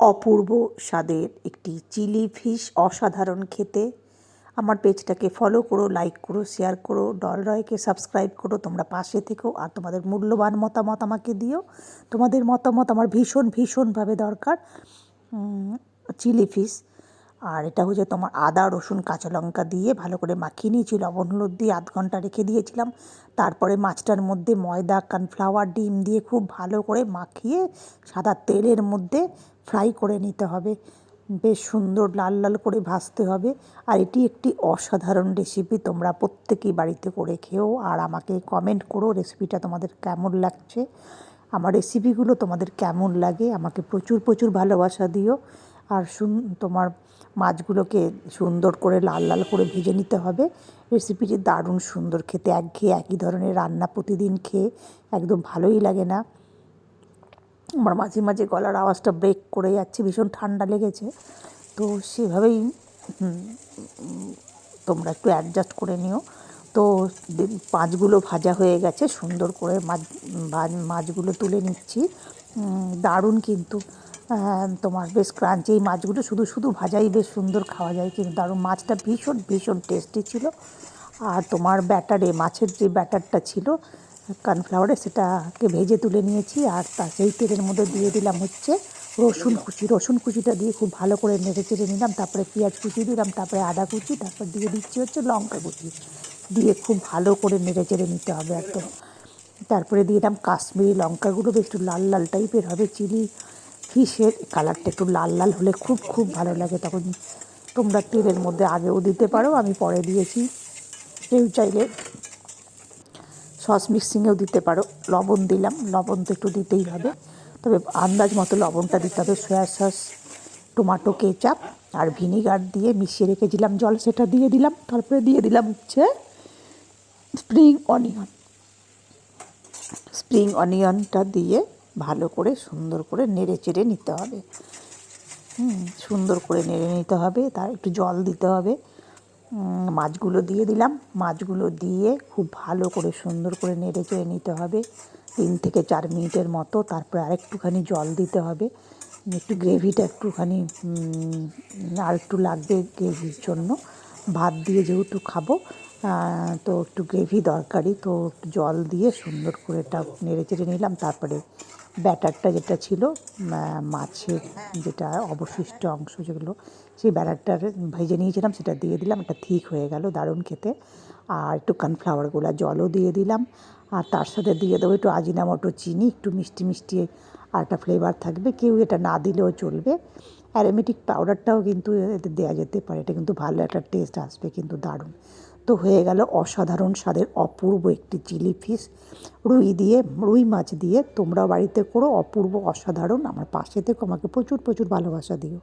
অপূর্ব স্বাদের একটি chilli fish অসাধারণ খেতে। আমার পেজটাকে ফলো করো লাইক করো শেয়ার করো ডলরয়কে সাবস্ক্রাইব করো, তোমরা পাশে থেকো আর তোমাদের মূল্যবান মতামত আমাকে দিও। তোমাদের মতামত আমার ভীষণ, ভীষণভাবে দরকার। Chilli fish. আর এটা হচ্ছে তোমার আদা, রসুন, কাঁচা লঙ্কা দিয়ে ভালো করে মাখিয়ে নিয়েছি। লবণ, হলুদ দিয়ে আধ ঘণ্টা রেখে দিয়েছিলাম। তারপরে মাছটার মধ্যে ময়দা কানফ্লাওয়ার ডিম দিয়ে খুব ভালো করে মাখিয়ে সাদা তেলের মধ্যে ফ্রাই করে নিতে হবে। বেশ সুন্দর লাল লাল করে ভাজতে হবে। আর এটি একটি অসাধারণ রেসিপি তোমরা প্রত্যেকেই বাড়িতে করে খেও। আর আমাকে কমেন্ট করো রেসিপিটা তোমাদের কেমন লাগছে। আমার রেসিপিগুলো তোমাদের কেমন লাগে, আমাকে প্রচুর প্রচুর ভালোবাসা দিও। আর তোমার মাছগুলোকে সুন্দর করে লাল লাল করে ভেজে নিতে হবে। রেসিপিটি দারুণ সুন্দর খেতে, একঘেয়ে একই ধরনের রান্না প্রতিদিন খেয়ে একদম ভালোই লাগে না। আমার মাঝে মাঝে গলার আওয়াজটা ব্রেক করে যাচ্ছে, ভীষণ ঠান্ডা লেগেছে। তো সেভাবেই তোমরা একটু অ্যাডজাস্ট করে নিও। তো মাছগুলো ভাজা হয়ে গেছে, সুন্দর করে মাছ মাছগুলো তুলে নিচ্ছি। দারুণ কিন্তু। তোমার বেশ ক্রাঞ্চি। এই মাছগুলো শুধু শুধু ভাজাই বেশ সুন্দর খাওয়া যায়, কিন্তু দারুণ। মাছটা ভীষণ ভীষণ টেস্টি ছিল। আর তোমার ব্যাটারে মাছের যে ব্যাটারটা ছিল কর্নফ্লাওয়ারে সেটাকে ভেজে তুলে নিয়েছি। আর তা, সেই তেলের মধ্যে দিয়ে দিলাম হচ্ছে রসুন কুচি। রসুন কুচিটা দিয়ে খুব ভালো করে নেড়ে চেড়ে নিলাম, তারপরে পেঁয়াজ কুচি দিলাম, তারপরে আদা কুচি, তারপর দিয়ে দিচ্ছি হচ্ছে লঙ্কা কুচি। দিয়ে খুব ভালো করে নেড়ে চেড়ে নিতে হবে একদম। তারপরে দিয়ে দিলাম কাশ্মীরি লঙ্কাগুলো, একটু লাল লাল টাইপের হবে চিলি ফিশের কালারটা একটু লাল লাল হলে খুব খুব ভালো লাগে তখন। তোমরা তেলের মধ্যে আগেও দিতে পারো, আমি পরে দিয়েছি। কেউ চাইলে সস মিক্সিংয়েও দিতে পারো। লবণ দিলাম, লবণ তো একটু দিতেই হবে। তবে আন্দাজ মতো লবণটা দিতে হবে, সয়া সস, টমাটো, কেচাপ আর ভিনিগার দিয়ে মিশিয়ে রেখেছিলাম জল, সেটা দিয়ে দিলাম, তারপরে দিয়ে দিলাম হচ্ছে স্প্রিং অনিয়ন। স্প্রিং অনিয়নটা দিয়ে ভালো করে সুন্দর করে নেড়ে চেড়ে নিতে হবে। হুম, সুন্দর করে নেড়ে নিতে হবে, তার একটু জল দিতে হবে। মাছগুলো দিয়ে দিলাম। মাছগুলো দিয়ে খুব ভালো করে সুন্দর করে নেড়ে চেড়ে নিতে হবে। তিন থেকে চার মিনিটের মতো, তারপরে আরেকটুখানি জল দিতে হবে। একটু গ্রেভিটা একটুখানি আর একটু লাগবে গ্রেভির জন্য। ভাত দিয়ে যেহেতু খাব তো একটু গ্রেভি দরকারি, তো জল দিয়ে সুন্দর করে এটা নেড়ে চেড়ে নিলাম। তারপরে ব্যাটারটা যেটা ছিল মাছের যেটা অবশিষ্ট অংশ যেগুলো, সেই ব্যাটারটার ভেজে নিয়েছিলাম, সেটা দিয়ে দিলাম। এটা ঠিক হয়ে গেল দারুণ খেতে। আর একটু কর্নফ্লাওয়ারগুলো জলও দিয়ে দিলাম। আর তার সাথে দিয়ে দেবো একটু আজিনামটো চিনি, একটু মিষ্টি মিষ্টি আর একটা ফ্লেভার থাকবে। কেউ এটা না দিলেও চলবে। অ্যারোমেটিক পাউডারটাও কিন্তু এতে দেওয়া যেতে পারে। এটা কিন্তু ভালো একটা টেস্ট আসবে কিন্তু দারুণ। তো হয়ে গেল অসাধারণ স্বাদের অপূর্ব একটি চিলি ফিশ। রুই দিয়ে, রুই মাছ দিয়ে তোমরা বাড়িতে করো। অপূর্ব, অসাধারণ। আমার পাশে থেকে। আমাকে প্রচুর প্রচুর ভালোবাসা দিও।